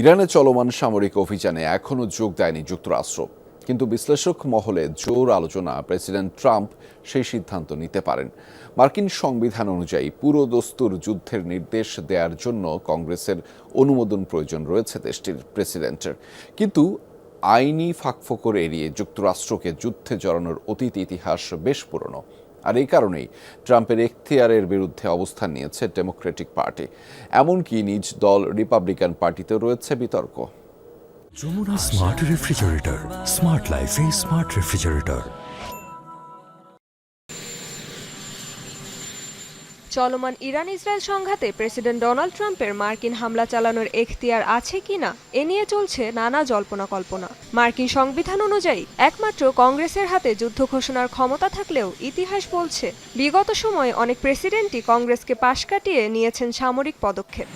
ইরানে চলমান সামরিক অভিযানে এখনও যোগ দেয়নি যুক্তরাষ্ট্র। কিন্তু বিশ্লেষক মহলে জোর আলোচনা প্রেসিডেন্ট ট্রাম্প সেই সিদ্ধান্ত নিতে পারেন। মার্কিন সংবিধান অনুযায়ী পুরো দস্তুর যুদ্ধের নির্দেশ দেওয়ার জন্য কংগ্রেসের অনুমোদন প্রয়োজন রয়েছে দেশটির প্রেসিডেন্টের। কিন্তু আইনি ফাঁকফোকর এড়িয়ে যুক্তরাষ্ট্রকে যুদ্ধে জড়ানোর অতীত ইতিহাস বেশ পুরনো। আর এই কারণেই ট্রাম্পের এখতিয়ারের বিরুদ্ধে অবস্থান নিয়েছে ডেমোক্রেটিক পার্টি। এমনকি নিজ দল রিপাবলিকান পার্টিতেও রয়েছে বিতর্ক। যমুনা স্মার্ট রেফ্রিজারেটর, স্মার্ট লাইফে স্মার্ট রেফ্রিজারেটর। চলমান ইরান ইসরায়েল সংঘাতে প্রেসিডেন্ট ডোনাল্ড ট্রাম্পের মার্কিন হামলা চালানোর এখতিয়ার আছে কি না, এ নিয়ে চলছে নানা জল্পনা কল্পনা মার্কিন সংবিধান অনুযায়ী, একমাত্র কংগ্রেসের হাতে যুদ্ধ ঘোষণার ক্ষমতা থাকলেও ইতিহাস বলছে, বিগত সময়ে অনেক প্রেসিডেন্টই কংগ্রেসকে পাশ কাটিয়ে নিয়েছেন সামরিক পদক্ষেপ।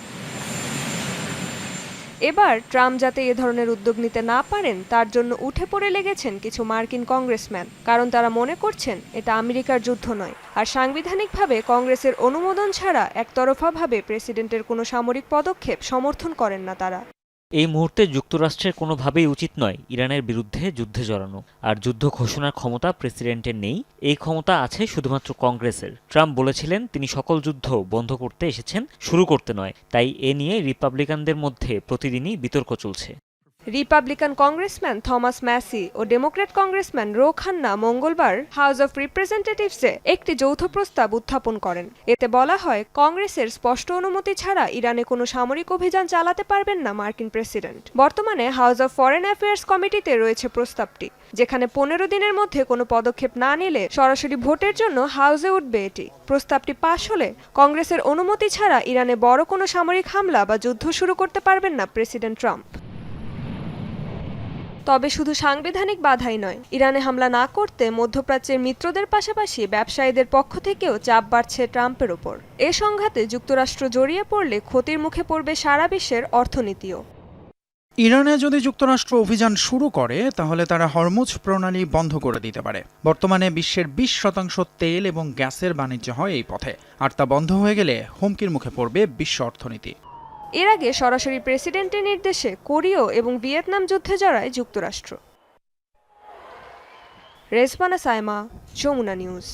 এবার ট্রাম্প যাতে এ ধরনের উদ্যোগ নিতে না পারেন, তার জন্য উঠে পড়ে লেগেছেন কিছু মার্কিন কংগ্রেসম্যান। কারণ তারা মনে করছেন, এটা আমেরিকার যুদ্ধ নয়। আর সাংবিধানিকভাবে কংগ্রেসের অনুমোদন ছাড়া একতরফাভাবে প্রেসিডেন্টের কোনো সামরিক পদক্ষেপ সমর্থন করেন না তারা। এই মুহূর্তে যুক্তরাষ্ট্রের কোনোভাবেই উচিত নয় ইরানের বিরুদ্ধে যুদ্ধে জড়ানো। আর যুদ্ধ ঘোষণার ক্ষমতা প্রেসিডেন্টের নেই। এই ক্ষমতা আছে শুধুমাত্র কংগ্রেসের। ট্রাম্প বলেছিলেন, তিনি সকল যুদ্ধ বন্ধ করতে এসেছেন, শুরু করতে নয়। তাই এ নিয়ে রিপাবলিকানদের মধ্যে প্রতিদিনই বিতর্ক চলছে। রিপাবলিকান কংগ্রেসম্যান থমাস ম্যাসি ও ডেমোক্র্যাট কংগ্রেসম্যান রো খান্না মঙ্গলবার হাউস অফ রিপ্রেজেন্টেটিভসে একটি যৌথ প্রস্তাব উত্থাপন করেন। এতে বলা হয়, কংগ্রেসের স্পষ্ট অনুমতি ছাড়া ইরানে কোনো সামরিক অভিযান চালাতে পারবেন না মার্কিন প্রেসিডেন্ট। বর্তমানে হাউস অফ ফরেন অ্যাফেয়ার্স কমিটিতে রয়েছে প্রস্তাবটি, যেখানে পনেরো দিনের মধ্যে কোনো পদক্ষেপ না নিলে সরাসরি ভোটের জন্য হাউসে উঠবে এটি। প্রস্তাবটি পাশ হলে কংগ্রেসের অনুমতি ছাড়া ইরানে বড় কোনো সামরিক হামলা বা যুদ্ধ শুরু করতে পারবেন না প্রেসিডেন্ট ট্রাম্প। তবে শুধু সাংবিধানিক বাধাই নয়, ইরানে হামলা না করতে মধ্যপ্রাচ্যের মিত্রদের পাশাপাশি ব্যবসায়ীদের পক্ষ থেকেও চাপ বাড়ছে ট্রাম্পের ওপর। এ সংঘাতে যুক্তরাষ্ট্র জড়িয়ে পড়লে ক্ষতির মুখে পড়বে সারা বিশ্বের অর্থনীতিও। ইরানে যদি যুক্তরাষ্ট্র অভিযান শুরু করে, তাহলে তারা হরমুজ প্রণালী বন্ধ করে দিতে পারে। বর্তমানে বিশ্বের বিশ শতাংশ তেল এবং গ্যাসের বাণিজ্য হয় এই পথে, আর তা বন্ধ হয়ে গেলে হুমকির মুখে পড়বে বিশ্ব অর্থনীতি। এর আগে সরাসরি প্রেসিডেন্টের নির্দেশে কোরীয় এবং ভিয়েতনাম যুদ্ধে জড়ায় যুক্তরাষ্ট্র। রেজবানা সাইমা, যমুনা নিউজ।